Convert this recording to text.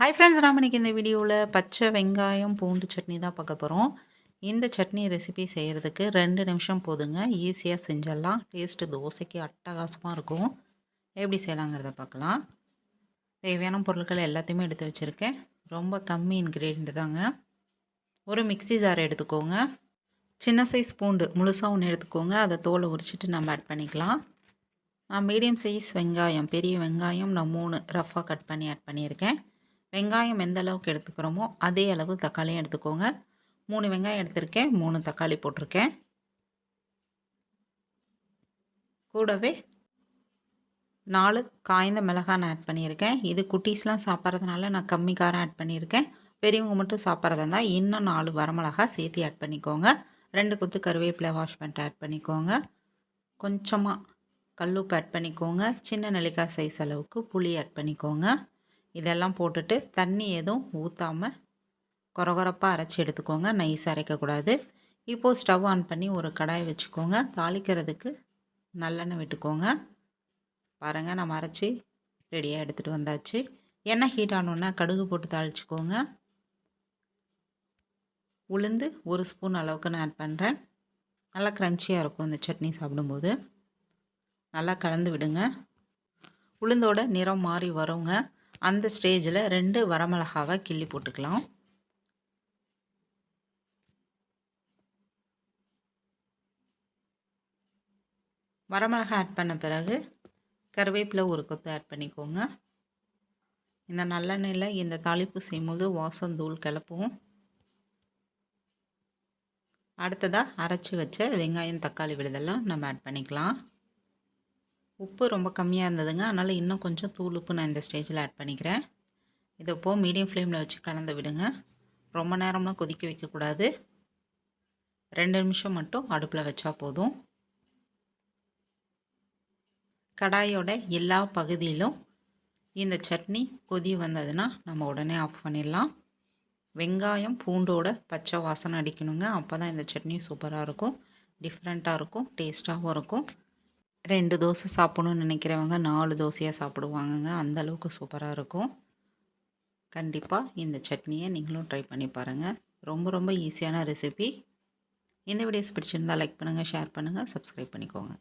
Hi friends நாம் இன்றைக்கி இந்த வீடியோவில் பச்சை வெங்காயம் பூண்டு சட்னி தான் பார்க்க போகிறோம் இந்த சட்னி ரெசிபி செய்கிறதுக்கு ரெண்டு நிமிஷம் போதுங்க. ஈஸியாக செஞ்சிடலாம். டேஸ்ட்டு தோசைக்கு அட்டகாசமாக இருக்கும். எப்படி செய்யலாங்கிறத பார்க்கலாம். தேவையான பொருட்கள் எல்லாத்தையுமே எடுத்து வச்சுருக்கேன். ரொம்ப கம்மி இன்க்ரீடியண்ட் தாங்க. ஒரு மிக்சி ஜார் எடுத்துக்கோங்க. சின்ன சைஸ் பூண்டு முழுசாக ஒன்று எடுத்துக்கோங்க. அதை தோலை உரிச்சிட்டு நம்ம ஆட் பண்ணிக்கலாம். நான் மீடியம் சைஸ் வெங்காயம் பெரிய வெங்காயம் நான் மூணு ரஃப்பாக கட் பண்ணி ஆட் பண்ணியிருக்கேன். வெங்காயம் எந்த அளவுக்கு எடுத்துக்கிறோமோ அதே அளவு தக்காளியும் எடுத்துக்கோங்க. மூணு வெங்காயம் எடுத்திருக்கேன் மூணு தக்காளி போட்டிருக்கேன். கூடவே நாலு காய்ந்த மிளகாய் நான் ஆட் பண்ணியிருக்கேன். இது குட்டீஸ்லாம் சாப்பிட்றதுனால நான் கம்மி காரம் ஆட் பண்ணியிருக்கேன். பெரியவங்க மட்டும் சாப்பிட்றதா இருந்தால் இன்னும் நாலு வரமிளகா சேர்த்து ஆட் பண்ணிக்கோங்க. ரெண்டு குத்து கருவேப்பிலை வாஷ் பண்ணிட்டு ஆட் பண்ணிக்கோங்க. கொஞ்சமாக கல்லுப்பு ஆட் பண்ணிக்கோங்க. சின்ன நெல்லிக்காய் சைஸ் அளவுக்கு புளி ஆட் பண்ணிக்கோங்க. இதெல்லாம் போட்டுட்டு தண்ணி எதுவும் ஊற்றாமல் கொரகொரப்பாக அரைச்சி எடுத்துக்கோங்க. நைஸ் அரைக்கக்கூடாது. இப்போது ஸ்டவ் ஆன் பண்ணி ஒரு கடாய் வச்சுக்கோங்க. தாளிக்கிறதுக்கு நல்லெண்ணெய் விட்டுக்கோங்க. பாருங்கள் நம்ம அரைச்சி ரெடியாக எடுத்துகிட்டு வந்தாச்சு. எண்ணெய் ஹீட் ஆனோன்னா கடுகு போட்டு தாளிச்சிக்கோங்க. உளுந்து ஒரு ஸ்பூன் அளவுக்கு நான் ஆட் பண்ணுறேன் நல்லா க்ரன்ச்சியாக இருக்கும் இந்த சட்னி சாப்பிடும்போது. நல்லா கலந்து விடுங்க. உளுந்தோட நிறம் மாறி வருங்க. அந்த ஸ்டேஜில் ரெண்டு வரமிளகாவை கிள்ளி போட்டுக்கலாம். வரமிளகா ஆட் பண்ண பிறகு கருவேப்பிலை ஒரு கொத்து ஆட் பண்ணிக்கோங்க. இந்த நல்லெண்ணெயில் இந்த தாளிப்பு செய்யும்போது வாசந்தூள் கிளப்பும் அடுத்ததாக அரைச்சி வச்ச வெங்காயம் தக்காளி விழுதெல்லாம் நம்ம ஆட் பண்ணிக்கலாம். உப்பு ரொம்ப கம்மியாக இருந்ததுங்க. அதனால் இன்னும் கொஞ்சம் தூள் உப்பு நான் இந்த ஸ்டேஜில் ஆட் பண்ணிக்கிறேன். இதை இப்போது மீடியம் ஃப்ளேமில் வச்சு கலந்து விடுங்க. ரொம்ப நேரம்லாம் கொதிக்க வைக்கக்கூடாது. ரெண்டு நிமிஷம் மட்டும் அடுப்பில் வச்சா போதும். கடாயோட எல்லா பகுதியிலும் இந்த சட்னி கொதி வந்ததுன்னா நம்ம உடனே ஆஃப் பண்ணிடலாம். வெங்காயம் பூண்டோட பச்சை வாசனை அடிக்கணுங்க. அப்போ தான் இந்த சட்னி சூப்பராக இருக்கும். டிஃப்ரெண்ட்டாக இருக்கும். டேஸ்ட்டாகவும் இருக்கும். ரெண்டு தோசை சாப்பிட்ணுன்னு நினைக்கிறவங்க நாலு தோசையாக சாப்பிடுவாங்கங்க. அந்தளவுக்கு சூப்பராக இருக்கும். கண்டிப்பாக இந்த சட்னியை நீங்களும் ட்ரை பண்ணி பாருங்கள் ரொம்ப ரொம்ப ஈஸியான ரெசிபி இந்த வீடியோஸ் பிடிச்சிருந்தால் லைக் பண்ணுங்கள் ஷேர் பண்ணுங்கள் சப்ஸ்கிரைப் பண்ணிக்கோங்க.